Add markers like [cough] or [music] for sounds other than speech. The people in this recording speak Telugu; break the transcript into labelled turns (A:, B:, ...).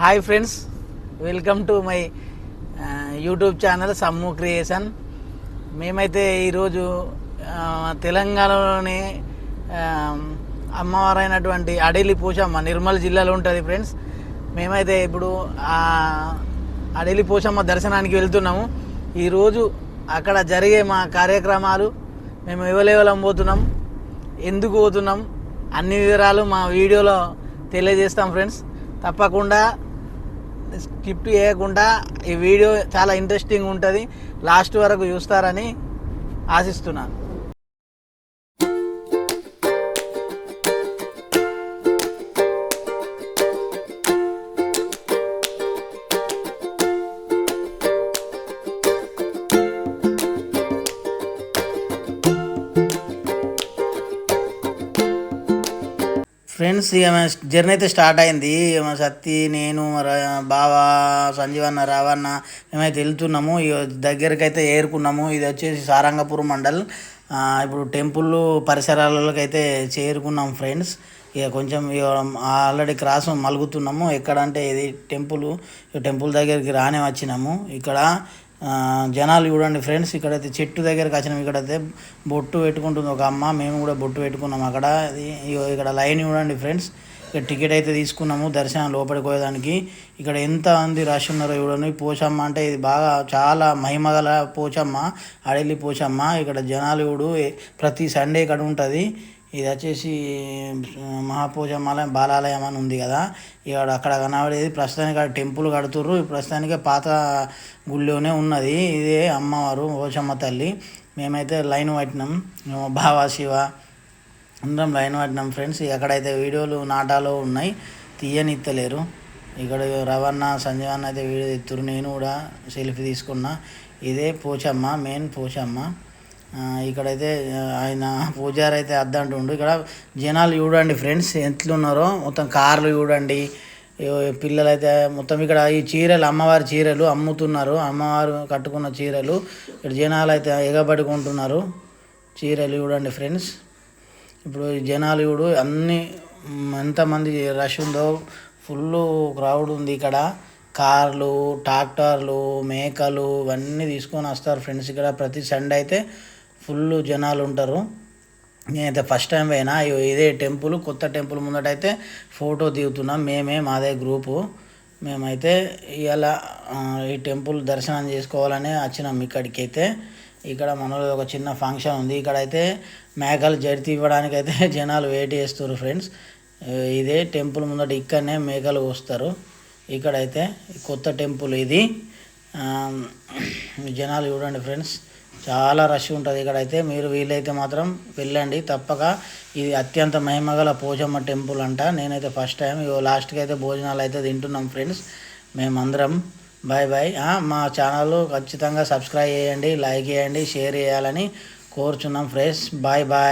A: Hi friends welcome to my YouTube channel Sammu creation. మేమైతే ఈరోజు తెలంగాణలోని అమ్మవారైనటువంటి అడేలి పోషమ్మ నిర్మల్ జిల్లాలో ఉంటుంది ఫ్రెండ్స్. మేమైతే ఇప్పుడు అడేలి పోచమ్మ దర్శనానికి వెళ్తున్నాము. ఈరోజు అక్కడ జరిగే మా కార్యక్రమాలు మేము ఇవ్వలేవలం పోతున్నాం ఎందుకు పోతున్నాం అన్ని వివరాలు మా వీడియోలో తెలియజేస్తాం ఫ్రెండ్స్. తప్పకుండా స్కిప్ చేయకుండా ఈ వీడియో చాలా ఇంట్రెస్టింగ్ ఉంటుంది. లాస్ట్ వరకు చూస్తారని ఆశిస్తున్నాను. ఫ్రెండ్స్ ఇక జర్నీ అయితే స్టార్ట్ అయింది. మా సత్తి నేను బావ సంజీవ్ అన్న రావన్న మేమైతే వెళ్తున్నాము. ఇక దగ్గరికి అయితే ఏరుకున్నాము. ఇది వచ్చేసి సారంగపూర్ మండల్. ఇప్పుడు టెంపుల్ పరిసరాలలోకి అయితే చేరుకున్నాం ఫ్రెండ్స్. ఇక కొంచెం ఇక ఆల్రెడీ క్రాస్ మలుగుతున్నాము. ఎక్కడంటే ఇది టెంపుల్. టెంపుల్ దగ్గరికి రానే వచ్చినాము. ఇక్కడ జనాలు చూడండి ఫ్రెండ్స్ ఇక్కడైతే చెట్టు దగ్గరకు వచ్చినాం. ఇక్కడైతే బొట్టు పెట్టుకుంటుంది ఒక అమ్మ మేము కూడా బొట్టు పెట్టుకున్నాం. అక్కడ ఇది ఇగో ఇక్కడ లైన్ చూడండి ఫ్రెండ్స్ ఇక్కడ టికెట్ అయితే తీసుకున్నాము దర్శనం లోపలికి పోయేదానికి. ఇక్కడ ఎంత మంది రష్ ఉన్నారో చూడండి. పోచమ్మ అంటే ఇది బాగా చాలా మహిమగల పోచమ్మ అడలి పోచమ్మ. ఇక్కడ జనాలు చూడు ప్రతి సండే ఇక్కడ ఉంటుంది. ఇది వచ్చేసి మహాపూజమాలయం బాలాలయం అని ఉంది కదా. ఇక్కడ అక్కడ కనబడేది ప్రస్తుతానికి అక్కడ టెంపుల్ కడుతుర్రు. ప్రస్తుతానికి పాత గుళ్ళోనే ఉన్నది. ఇదే అమ్మవారు ఓచమ్మ తల్లి. మేమైతే లైన్ పట్టినాం. మేము బావా శివ. అందరం లైన్ పట్టినాం ఫ్రెండ్స్. ఎక్కడైతే వీడియోలు నాటాలో ఉన్నాయి తీయనిత్తలేరు. ఇక్కడ రవణ సంజయ్ అన్న అయితే వీడియో ఎత్తురు నేను కూడా సెల్ఫీ తీసుకున్నా. ఇదే పోచమ్మ మెయిన్ పోచమ్మ. ఇక్కడైతే ఆయన పూజారి అయితే అద్దంటుండు. ఇక్కడ జనాలు చూడండి ఫ్రెండ్స్ ఎట్లున్నారో మొత్తం కార్లు చూడండి. పిల్లలైతే పిల్లలు అయితే మొత్తం ఇక్కడ ఈ చీరలు అమ్మవారి చీరలు అమ్ముతున్నారు. అమ్మవారు కట్టుకున్న చీరలు. ఇక్కడ జనాలు అయితే ఎగబడుకుంటున్నారు. చీరలు చూడండి ఫ్రెండ్స్. ఇప్పుడు జనాలు చూడు అన్ని ఎంతమంది రష్ ఉందో ఫుల్ క్రౌడ్ ఉంది ఇక్కడ. కార్లు ట్రాక్టర్లు మేకలు ఇవన్నీ తీసుకొని వస్తారు ఫ్రెండ్స్. ఇక్కడ ప్రతి సండే అయితే ఫుల్ జనాలు ఉంటారు. నేనైతే ఫస్ట్ టైం పోయినా. ఇదే టెంపుల్ కొత్త టెంపుల్ ముందటైతే ఫోటో దిగుతున్నాం. మేమే మాదే గ్రూపు మేమైతే ఇలా ఈ టెంపుల్ దర్శనం చేసుకోవాలని వచ్చినాం ఇక్కడికి అయితే ఇక్కడ మనలో ఒక చిన్న ఫంక్షన్ ఉంది. ఇక్కడైతే మేకలు జడితి ఇవ్వడానికి అయితే [laughs] జనాలు వెయిట్ చేస్తారు ఫ్రెండ్స్ ఇదే టెంపుల్ ముందట ఇక్కడనే మేకలు వస్తారు ఇక్కడైతే కొత్త టెంపుల్ ఇది. జనాలు చూడండి ఫ్రెండ్స్ చాలా రష్ ఉంటుంది ఇక్కడైతే. మీరు వీలైతే మాత్రం వెళ్ళండి. తప్పక ఇది అత్యంత మహిమగల పోచమ్మ టెంపుల్ అంట. నేనైతే ఫస్ట్ టైం ఇగో లాస్ట్కి అయితే భోజనాలు అయితే తింటున్నాం ఫ్రెండ్స్ మేమందరం. బాయ్ బాయ్ మా ఛానల్ ఖచ్చితంగా సబ్స్క్రైబ్ చేయండి లైక్ చేయండి షేర్ చేయాలని కోరుచున్నాం ఫ్రెండ్స్ బాయ్ బాయ్